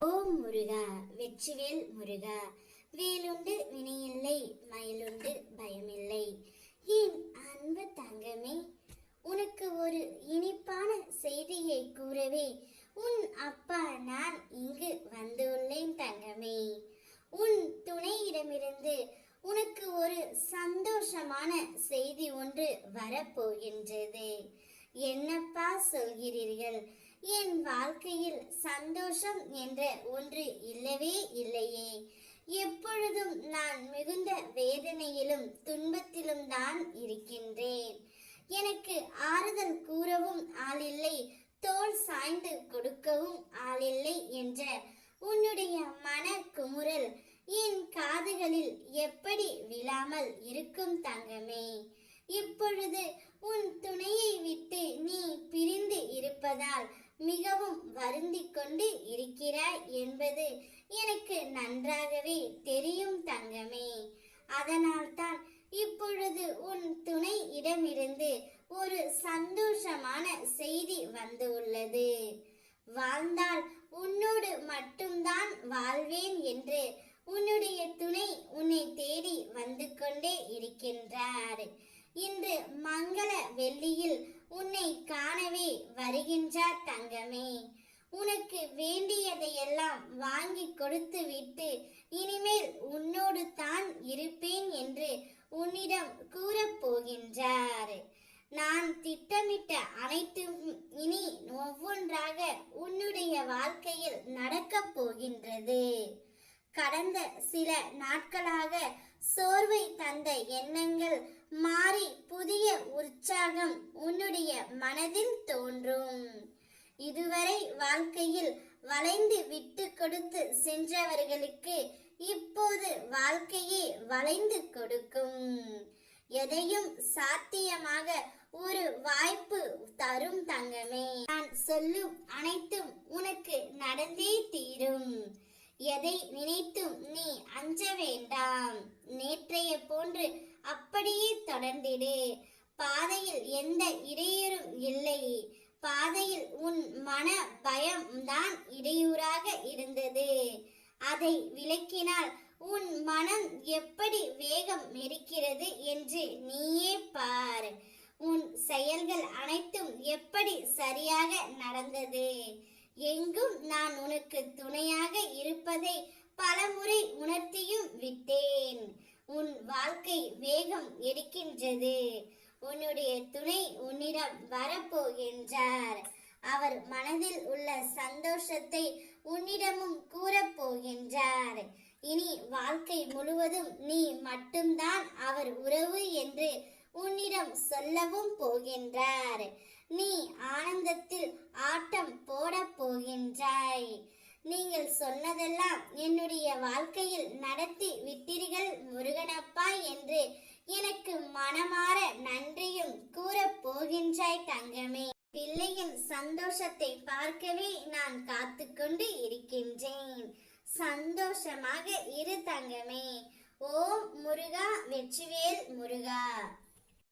ஓம் முருகா வெற்றிவேல் முருகா வேலுண்டு வினையில்லை மயிலுண்டு பயமில்லை. என் அன்பு தங்கமே உனக்கு ஒரு இனிப்பான செய்தியை கூறவே உன் அப்பா நான் இங்கு வந்துள்ளேன் தங்கமே. உன் துணையிடமிருந்து உனக்கு ஒரு சந்தோஷமான செய்தி ஒன்று வரப்போகின்றது. என்னப்பா சொல்கிறீர்கள்? என் வாழ்க்கையில் சந்தோஷம் என்ற ஒன்று இல்லவே இல்லையே. எப்பொழுதும் நான் மிகுந்த வேதனையிலும் துன்பத்திலும் தான் இருக்கின்றேன். எனக்கு ஆறுதல் கூறவும் ஆளில்லை தோல் சாய்ந்து கொடுக்கவும் ஆளில்லை என்ற உன்னுடைய மன குமுறல் என் காதுகளில் எப்படி விழாமல் இருக்கும் தங்கமே? இப்பொழுது உன் துணையை விட்டு நீ பிரிந்து இருப்பதால் கொண்டு இருக்கிறாய் என்பது எனக்கு நன்றாகவே தெரியும் தங்கமே. அதனால்தான் இப்பொழுது உன் துணை இடமிருந்து ஒரு சந்தோஷமான செய்தி வந்துள்ளது. வாழ்ந்தால் உன்னோடு மட்டும்தான் வாழ்வேன் என்று உன்னுடைய துணை உன்னை தேடி வந்து கொண்டே இருக்கின்றார். இன்று மங்கள வெள்ளியில் உன்னை காணவே வருகின்றார் தங்கமே. உனக்கு வேண்டியதையெல்லாம் வாங்கி கொடுத்து விட்டு இனிமேல் உன்னோடு தான் இருப்பேன் என்று உன்னிடம் கூறப்போகின்றார். நான் திட்டமிட்ட அனைத்தும் இனி ஒவ்வொன்றாக உன்னுடைய வாழ்க்கையில் நடக்கப் போகின்றது. கடந்த சில நாட்களாக சோர்வை தந்த எண்ணங்கள் மாறி புதிய உற்சாகம் உன்னுடைய மனதில் தோன்றும். இதுவரை வாழ்க்கையில் வளைந்து விட்டு கொடுத்து சென்றவர்களுக்கு இப்போது வாழ்க்கையே வளைந்து கொடுக்கும். எதையும் சாத்தியமாக ஒரு வாய்ப்பு தரும் தங்கமே. நான் சொல்லும் அனைத்தும் உனக்கு நடந்தே தீரும். எதை நினைத்தும் நீ அஞ்ச வேண்டாம். நேற்றைய போன்று அப்படியே தொடர்ந்திடு. பாதையில் எந்த இடையூறும் இல்லை. பாதையில் உன் மன பயம் தான் இடையூறாக இருந்தது. அதை விளக்கினால் உன் மனம் எப்படி வேகம் இருக்கிறது என்று நீயே பார். உன் செயல்கள் அனைத்தும் எப்படி சரியாக நடந்தது? எங்கும் நான் உனக்கு துணையாக இருப்பதை பலமுறை உணர்த்தியும் விட்டேன். உன் வாழ்க்கை வேகம் எடுக்கின்றது. உன்னுடைய துணை உன்னிடம் வரப்போகின்றார். அவர் மனதில் உள்ள சந்தோஷத்தை உன்னிடமும் கூறப்போகின்றார். இனி வாழ்க்கை முழுவதும் நீ மட்டும்தான் அவர் உறவு என்று உன்னிடம் சொல்லவும் போகின்றார். நீ ஆனந்தத்தில் ஆட்டம் போட போகின்றாய். நீங்கள் சொன்னதெல்லாம் என்னுடைய வாழ்க்கையில் நடத்தி விட்டீர்கள் முருகனப்பா என்று எனக்கு மனமாற நன்றியும் கூறப் போகின்றாய் தங்கமே. பிள்ளையின் சந்தோஷத்தை பார்க்கவே நான் காத்து கொண்டு இருக்கின்றேன். சந்தோஷமாக இரு தங்கமே. ஓம் முருகா வெற்றிவேல் முருகா.